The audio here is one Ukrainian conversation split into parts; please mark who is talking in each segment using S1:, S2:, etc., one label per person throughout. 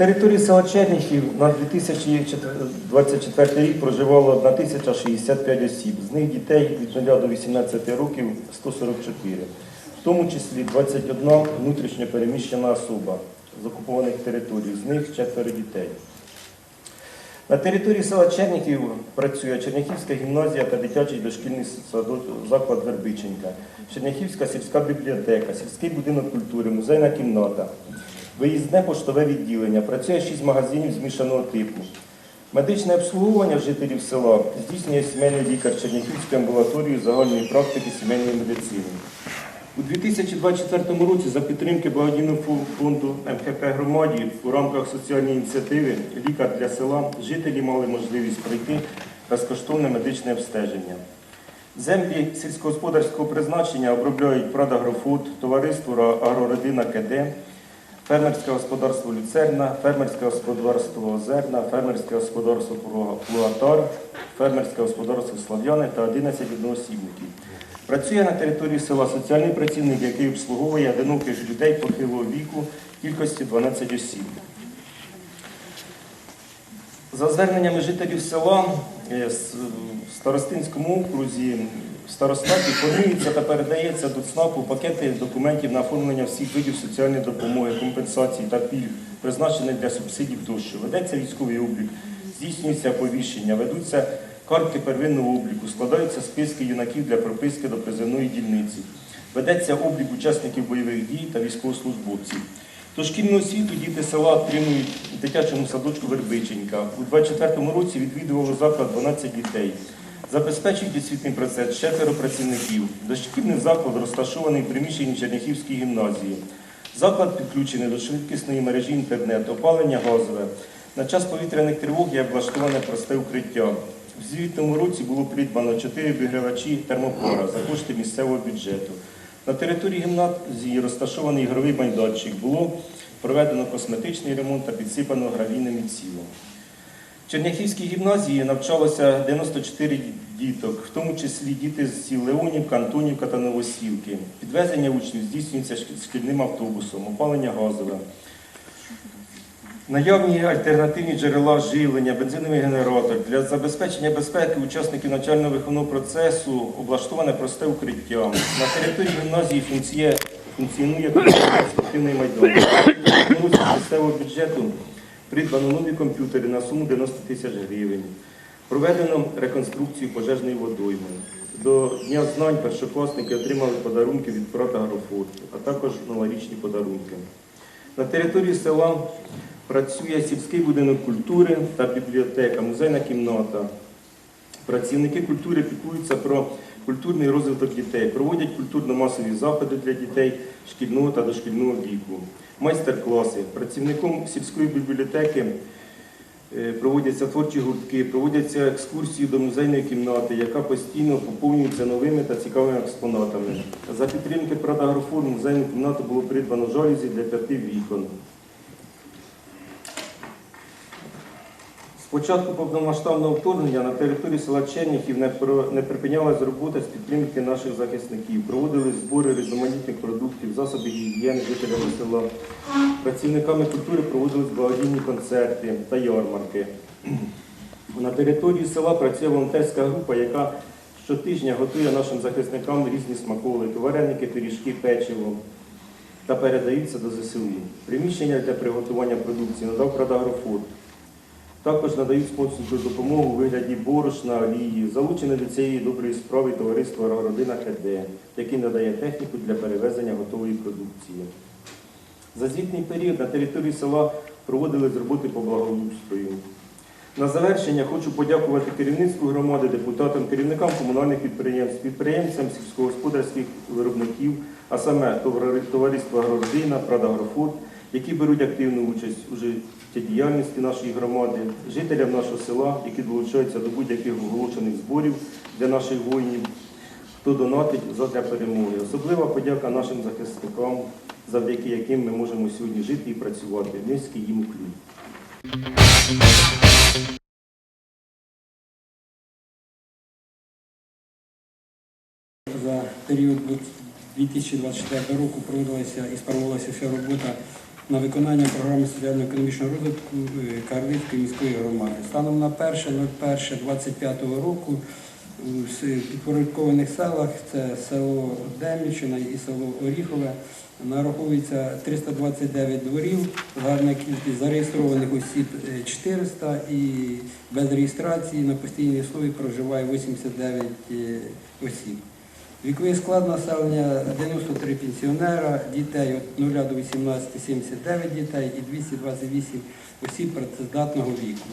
S1: території села Черніхів на 2024 рік проживало 1065 осіб. З них дітей від 0 до 18 років 144, в тому числі 21 внутрішньо переміщена особа з окупованих територій, з них четверо дітей. На території села Черніхів працює Черняхівська гімназія та дитячий дошкільний заклад Вербиченька, Черняхівська сільська бібліотека, сільський будинок культури, музейна кімната, виїзне поштове відділення, працює шість магазинів змішаного типу. Медичне обслуговування жителів села здійснює сімейний лікар Черняхівської амбулаторії загальної практики сімейної медицини. У 2024 році за підтримки благодійного фонду МХП громаді у рамках соціальної ініціативи Лікар для села жителі мали можливість пройти безкоштовне медичне обстеження. Землі сільськогосподарського призначення обробляють Прадагрофуд, товариство Агрородина КД, фермерське господарство Люцерна, фермерське господарство Озерна, фермерське господарство Плуатар, фермерське господарство Слав'яни та 11 одноосібників. Працює на території села соціальний працівник, який обслуговує одиноких людей похилого віку кількості 12 осіб. За зверненнями жителів села е, в Старостинському окрузі в старостаті формується та передається до ЦНАПу пакети документів на оформлення всіх видів соціальної допомоги, компенсацій та пільг, призначених для субсидій тощо. Ведеться військовий облік, здійснюється оповіщення, ведуться картки первинного обліку, складаються списки юнаків для прописки до призовної дільниці. Ведеться облік учасників бойових дій та військовослужбовців. Дошкільну освіту діти села отримують в дитячому садочку Вербиченька. У 24 році відвідувало заклад 12 дітей. Забезпечують освітній процес четверо працівників. Дошкільний заклад розташований в приміщенні Черняхівської гімназії. Заклад підключений до швидкісної мережі інтернет, опалення газове. На час повітряних тривог є облаштоване просте укриття. В звітному році було придбано 4 обігрівачі термопора за кошти місцевого бюджету. На території гімназії розташований ігровий майданчик. Було проведено косметичний ремонт та підсипано гравійним відсілом. Черняхівській гімназії навчалося 94 діток, в тому числі діти з сіл Леонівка, Антонівка та Новосілки. Підвезення учнів здійснюється шкільним автобусом, опалення газове. Наявні альтернативні джерела живлення, бензиновий генератор. Для забезпечення безпеки учасників навчально-виховного процесу облаштоване просте укриття. На території гімназії функціонує спортивний році місцевого бюджету придбано нові комп'ютери на суму 90 тисяч гривень. Проведено реконструкцію пожежної водойми. До Дня знань першокласники отримали подарунки від брата Грофот, а також новорічні подарунки. На території села працює сільський будинок культури та бібліотека, музейна кімната. Працівники культури піклуються про культурний розвиток дітей, проводять культурно-масові заходи для дітей шкільного та дошкільного віку, майстер-класи. Працівником сільської бібліотеки е, проводяться творчі гуртки, проводяться екскурсії до музейної кімнати, яка постійно поповнюється новими та цікавими експонатами. За підтримки Прадагрофору музейну кімнату було придбано жалюзі для п'яти вікон. Початку повномасштабного вторгнення на території села Черніхів не, припинялась робота з підтримки наших захисників. Проводились збори різноманітних продуктів, засобів гігієни жителями села. Працівниками культури проводились благодійні концерти та ярмарки. На території села працює волонтерська група, яка щотижня готує нашим захисникам різні смаколики, вареники, пиріжки, печиво та передаються до ЗСУ. Приміщення для приготування продукції надав Продагрофорд. Також надають спонсорську допомогу у вигляді борошна, олії. Залучене до цієї доброї справи товариство Агрородина КД, яке надає техніку для перевезення готової продукції. За звітний період на території села проводились роботи по благоустрою. На завершення хочу подякувати керівництву громади, депутатам, керівникам комунальних підприємств, підприємцям сільськогосподарських виробників, а саме товариство Агрородина, Прадагрофуд, які беруть активну участь у життєдіяльності нашої громади, жителям нашого села, які долучаються до будь-яких оголошених зборів для наших воїнів, хто донатить задля перемоги. Особлива подяка нашим захисникам, завдяки яким ми можемо сьогодні жити і працювати. Низький їм уклін.
S2: За період 2024 року проводилася і спроводилася вся робота на виконання програми соціально-економічного розвитку е, Карлицької міської громади. Станом на 1.01.25 року у підпорядкованих селах це село Демічина і село Оріхове нараховується 329 дворів, загальна кількість зареєстрованих осіб е, 400 і без реєстрації на постійній основі проживає 89 е, осіб. Віковий склад населення 93 пенсіонера, дітей від 0 до 18 79 дітей і 228 осіб працездатного віку.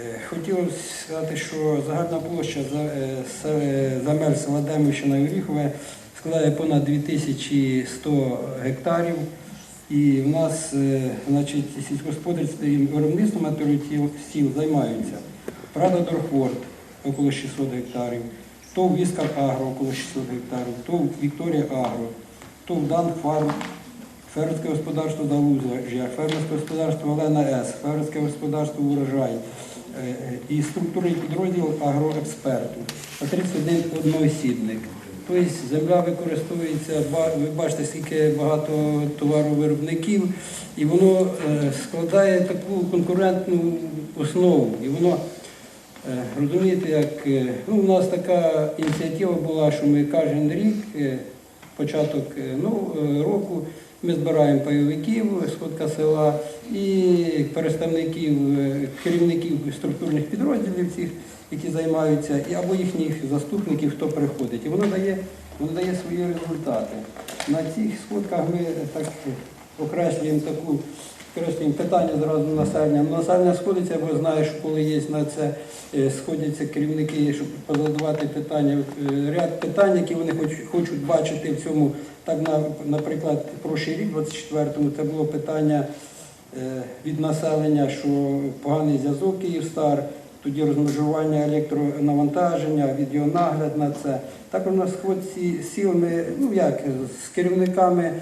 S2: Е, Хотілося сказати, що загальна площа за- е, земель села Демівщина і Оріхове складає понад 2100 гектарів. І в нас е, значить, сільськогосподарським виробництвом території сіл займаються Прада Дорфорд около 600 гектарів, ТОВ Віскар Агро около 600 гектарів, ТОВ Вікторія Агро, ТОВ Дан Фарм, фермерське господарство Далузя, фермерське господарство Олена С, фермерське господарство Урожай е, е, і структурний підрозділ агроексперту та 31 одноосібник. Тобто земля використовується, ви бачите, скільки багато товаровиробників, і воно е, складає таку конкурентну основу. І воно Розумієте, як е, ну, у нас така ініціатива була, що ми кожен рік, е, початок е, ну, е, року, ми збираємо пайовиків, сходка села і представників, е, керівників структурних підрозділів цих, які займаються, і або їхніх заступників, хто приходить. І воно дає, воно дає свої результати. На цих сходках ми так окреслюємо таку Коротше, питання зразу населення. Ну, Населення сходиться, бо знає, що коли є на це е, сходяться керівники, щоб позадавати питання, е, ряд питань, які вони хоч, хочуть бачити в цьому. Так, на, наприклад, прошлий рік, 24-му, це було питання е, від населення, що поганий зв'язок Київстар, тоді розмежування електронавантаження, відеонагляд на це. Так у нас сходці сіл ми, ну як, з керівниками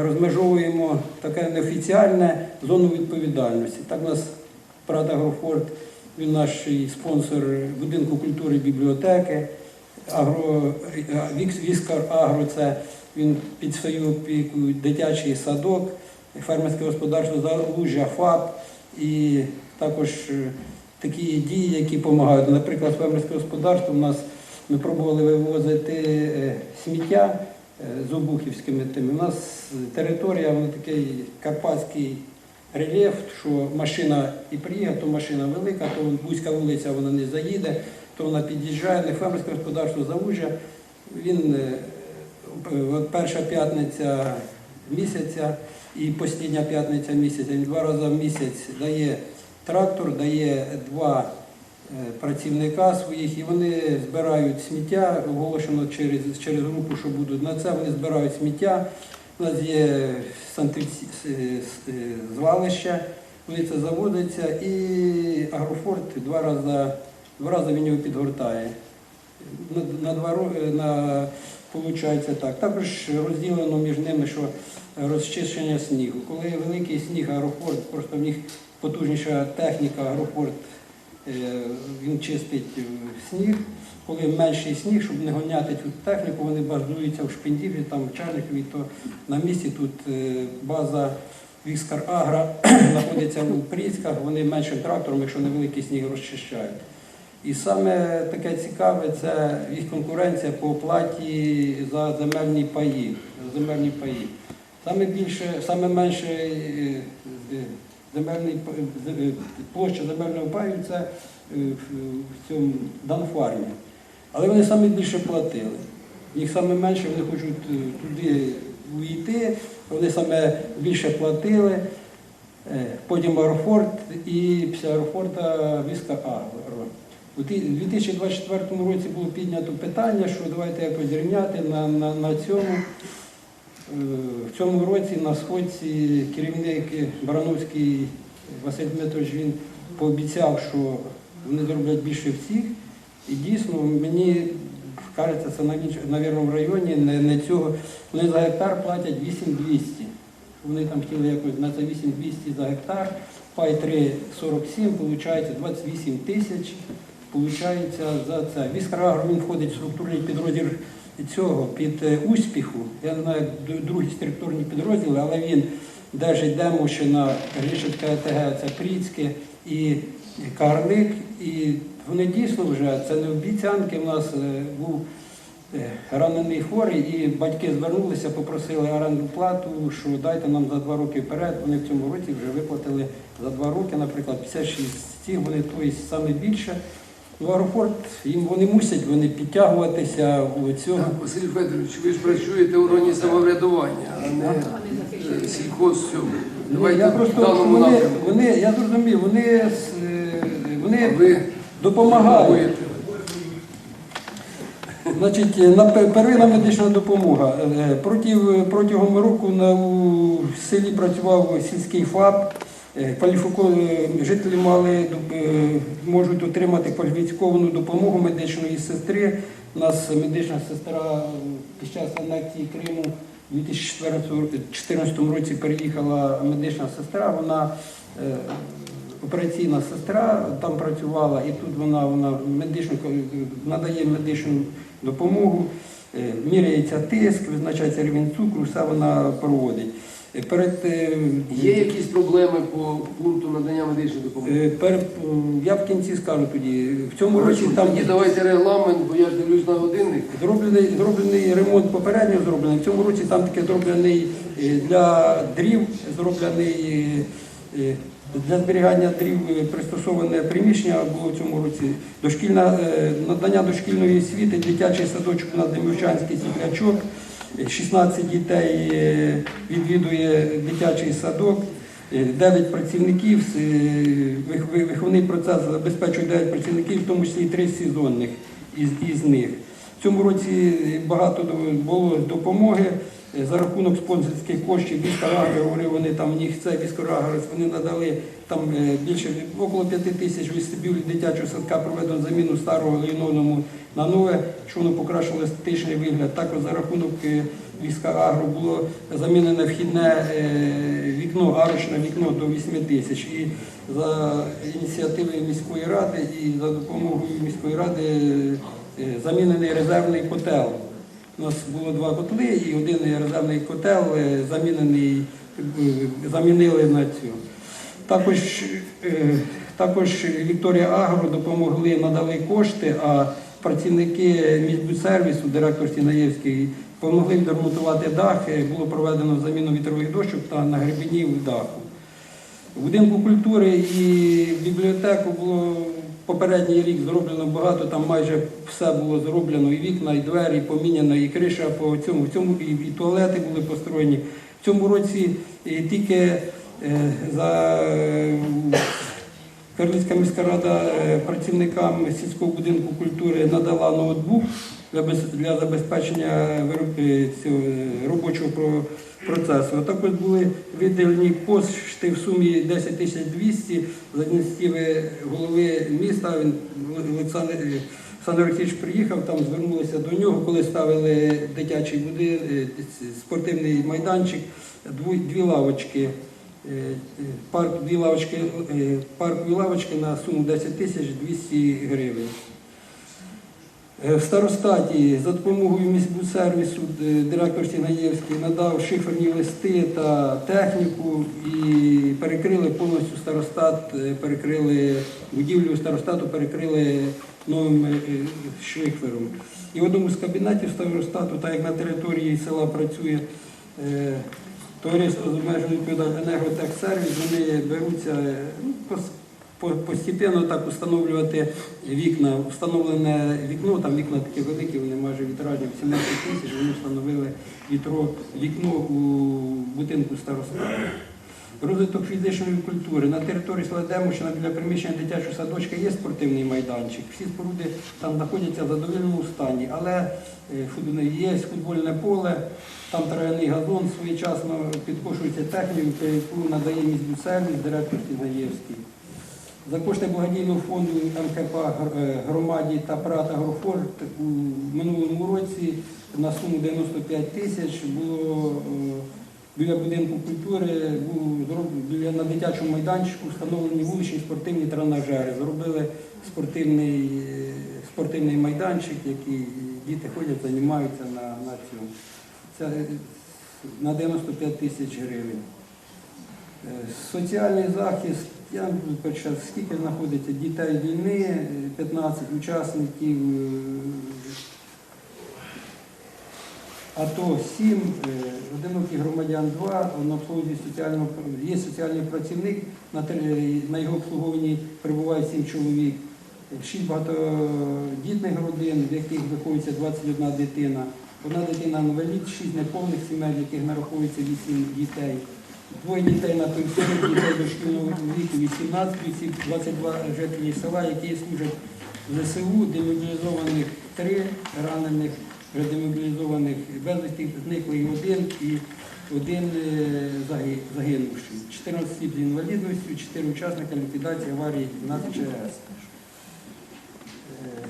S2: розмежовуємо таке неофіціальне зону відповідальності. Так у нас Прада Агрофорт, він наш спонсор будинку культури бібліотеки. Агро, Віскар Агро це він під свою опіку дитячий садок, фермерське господарство Залужжя, ФАП і також е, такі дії, які допомагають. Наприклад, фермерське господарство у нас ми пробували вивозити е, сміття е, з обухівськими тими. У нас територія, вона такий карпатський рельєф, що машина і приїхала, то машина велика, то вузька вулиця вона не заїде, то вона під'їжджає, не фермерське господарство Завужя. Він е, е, от перша п'ятниця місяця і остання п'ятниця місяця, він два рази в місяць дає трактор, дає два е, працівника своїх, і вони збирають сміття, оголошено через, через групу, що будуть на це, вони збирають сміття. У нас є звалище, вони це заводиться, і агрофорт два рази, два рази він його підгортає. На, на два на, Получається так. Також розділено між ними, що розчищення снігу. Коли великий сніг аеропорт, просто в них потужніша техніка, аеропорт е, він чистить е, сніг. Коли менший сніг, щоб не гоняти цю техніку, вони базуються в Шпіндіві, там в Черніхові, то на місці тут е, база Віскар Агра знаходиться у Пріцьках, вони меншим трактором, якщо невеликий сніг розчищають. І саме таке цікаве це їх конкуренція по оплаті за земельні паї. за Земельні паї. Саме більше, саме менше е, е, земельний е, площа земельного паю це е, в цьому Данфармі. Але вони саме більше платили. Їх саме менше вони хочуть е, туди увійти, вони саме більше платили. Потім аерофорт і після аерофорта Віска Агро. У ті- 2024 році було піднято питання, що давайте якось зрівняти на, на, на цьому. Е, В цьому році на сходці керівник Барановський Василь Дмитрович він пообіцяв, що вони зроблять більше всіх. І дійсно мені кажеться, це навірно в районі не, не цього. Вони за гектар платять 8200. Вони там хотіли якось на це 8200 за гектар, пай 3,47, виходить 28 тисяч. Получається за це. Віскарагро він входить в структурний підрозділ цього під е, успіху. Я знаю другі структурні підрозділи, але він Держить Демущина, Рішетка ЕТГ, це Пріцьке і Карлик. І вони дійсно вже, це не обіцянки, у нас е, був е, ранений хворий, і батьки звернулися, попросили оренду плату, що дайте нам за два роки вперед. Вони в цьому році вже виплатили за два роки, наприклад, 56 ці, вони тобто саме більше. Ну, аеропорт, їм вони мусять вони підтягуватися у цього.
S3: Так, Василь Федорович, ви ж працюєте в органі самоврядування, а не е, Давайте
S2: я просто вони, вони, я зрозумів, вони, е, вони
S3: ви
S2: допомагають. Значить, на первинна медична допомога. Е, протягом року на, у селі працював сільський ФАП. Е, жителі мали е, можуть отримати кваліфіковану допомогу медичної сестри. У нас медична сестра під час анексії Криму у 2014 році переїхала медична сестра. Вона е, операційна сестра там працювала, і тут вона, вона медичну, надає медичну допомогу, міряється тиск, визначається рівень цукру, все вона проводить. Е, Перед, е,
S3: Є якісь проблеми по пункту надання медичної допомоги?
S2: е, перед, я в кінці скажу тоді, в цьому році там
S3: Тоді давайте регламент, бо я ж дивлюсь на годинник.
S2: Зроблений, зроблений ремонт попередньо зроблений. В цьому році там таке зроблений для дрів, зроблений для зберігання дрів пристосоване приміщення було в цьому році. Дошкільна, надання дошкільної освіти, дитячий садочок на Демівчанський світлячок. Е, 16 дітей е, відвідує дитячий садок. Е, 9 працівників, е, вих- ви- виховний процес забезпечує 9 працівників, в тому числі і 3 сезонних із, із них. В цьому році багато було допомоги е, за рахунок спонсорських коштів. Віскарагри, говорив, вони там них це Віскарагрес, вони надали там е, більше около 5 тисяч вестибюль дитячого садка проведено заміну старого лінолеуму на нове, що воно покращило естетичний вигляд. Також за рахунок е, війська Агро було замінене вхідне е, вікно, арочне вікно до 8 тисяч. І за ініціативою міської ради і за допомогою міської ради е, замінений резервний котел. У нас було два котли і один резервний котел е, замінений, е, замінили на цю. Також, е, також Вікторія Агро допомогли, надали кошти, а працівники міськбудсервісу, директор Сінаєвський, допомогли відремонтувати дах. Було проведено заміну вітрових дощок та нагребенів даху. В будинку культури і бібліотеку було попередній рік зроблено багато, там майже все було зроблено, і вікна, і двері, і поміняно, і криша по цьому, в цьому і, і туалети були построєні. В цьому році е, тільки е, за Карлицька міська рада е, працівникам сільського будинку культури надала ноутбук для без- для забезпечення е, робочого про- процесу. Також були виділені кошти в сумі 10 тисяч 200 за ініціативи голови міста. Він Олександр е, Олексійович приїхав, там звернулися до нього, коли ставили дитячий будинок, спортивний майданчик, дві, лавочки. Е, е, Парк, дві лавочки, е, паркові лавочки на суму 10 тисяч 200 гривень. Е, В старостаті за допомогою міськбудсервісу директор Сінаєвський надав шиферні листи та техніку і перекрили повністю старостат, е, перекрили будівлю старостату, перекрили новим е, шифером. І в одному з кабінетів старостату, так як на території села працює товариство з обмеженою енерготехсервіс, вони беруться ну, постепенно так встановлювати вікна. Встановлене вікно, там вікна такі великі, вони майже вітражні 18 тисяч, вони встановили вітро, вікно у будинку старостату. Розвиток фізичної культури. На території села Демущина біля приміщення дитячого садочка є спортивний майданчик. Всі споруди там знаходяться в задовільному стані, але е, є футбольне поле, там трав'яний газон своєчасно підкошується техніку, яку надає міськбудсервіс, директор Сізаєвський. За кошти благодійного фонду МКП е, громаді та ПРАТ Агрофорт у минулому році на суму 95 тисяч було е, біля будинку культури, біля на дитячому майданчику встановлені вуличні спортивні тренажери. Зробили спортивний, спортивний майданчик, який діти ходять, займаються на, на цьому. Це на 95 тисяч гривень. Е, Соціальний захист, я почати, скільки знаходиться дітей війни, е, 15 учасників е, АТО 7, е, одиноких громадян 2, на обслуговуванні соціального є соціальний працівник, на, його обслуговуванні перебуває 7 чоловік, 6 багатодітних родин, в яких виховується 21 дитина, одна дитина інвалід, 6 неповних сімей, в яких нараховується 8 дітей. Двоє дітей на пенсіонних, дітей дошкільного віку 18 осіб, 22 жителі села, які служать в ЗСУ, демобілізованих 3, ранених, вже демобілізованих безвісті, зниклий один і один е, загинувший. 14 осіб з інвалідністю, 4 учасника ліквідації аварії на ЧАЕС. Е,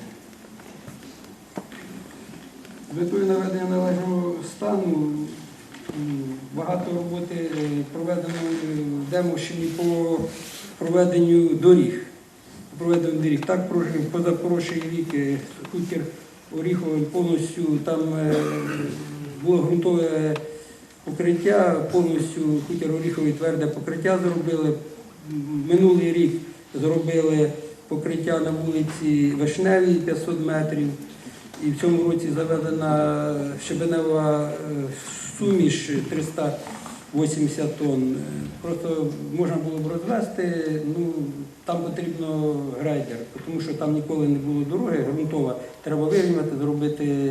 S2: з наведення належного стану багато роботи е, проведено е, в Демощині по проведенню доріг. По проведенню доріг. Так, про- позапрошлий рік е, хутір Оріхове повністю там е, було ґрунтове покриття, повністю хутір Оріховий тверде покриття зробили. Минулий рік зробили покриття на вулиці Вишневій 500 метрів. І в цьому році заведена щебенева е, суміш 380 тонн. Е, Просто можна було б розвести, ну там потрібно грейдер, тому що там ніколи не було дороги ґрунтова. Треба вирівняти, зробити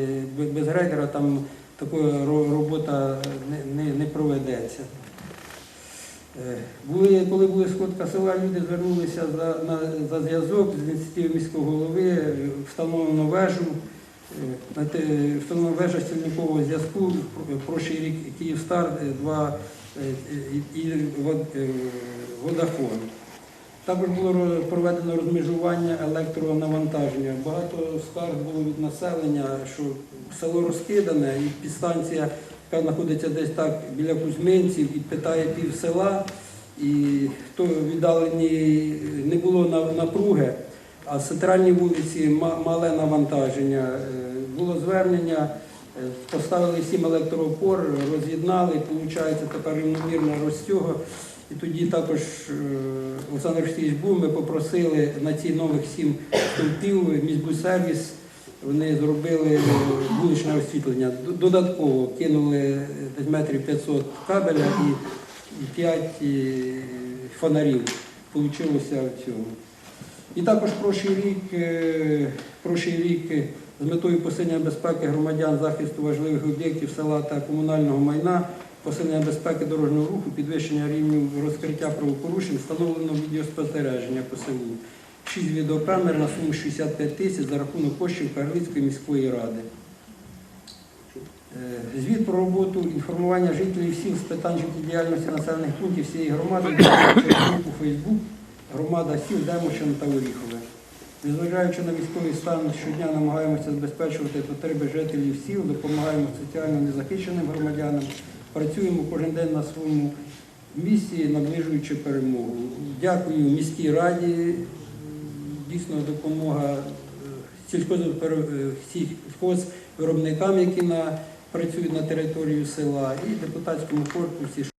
S2: без грейдера, там така робота не, не, не проведеться. Е, Були, коли були сходка села, люди звернулися за, на, за зв'язок з ініціативи міського голови, встановлено вежу, е, вежа стільникового зв'язку, про- прошлий рік Київстар, е, два е, і, і е, водафон. Також було проведено розмежування електронавантаження. Багато скарг було від населення, що село розкидане і підстанція, яка знаходиться десь так біля Кузьминців, і питає пів села, і то віддалені не було напруги, а з центральній вулиці мале навантаження. Е, Було звернення, е, поставили сім електроопор, роз'єднали, виходить тепер рівномірно розтягу. І тоді також е, Олександр Олексійович був, ми попросили на ці нових сім стовпів міськбусервіс, вони зробили вуличне освітлення. Додатково кинули десь метрів 500 кабеля і 5 фонарів. Получилося в цьому. І також прошлий рік, е, прошлий рік е, з метою посилення безпеки громадян, захисту важливих об'єктів села та комунального майна, посилення безпеки дорожнього руху, підвищення рівню розкриття правопорушень, встановлено відеоспостереження по селу. Шість відеокамер на суму 65 тисяч за рахунок коштів Карлицької міської ради. Е, Звіт про роботу інформування жителів сіл з питань життєдіяльності населених пунктів всієї громади через групу Фейсбук громада сіл Демощин та Оріхове. Незважаючи на військовий стан, щодня намагаємося забезпечувати потреби жителів сіл, допомагаємо соціально незахищеним громадянам, працюємо кожен день на своєму місці, наближуючи перемогу. Дякую міській раді. Дійсно, допомога е, е, сільхозвиробникам, які працюють на території села, і депутатському корпусі.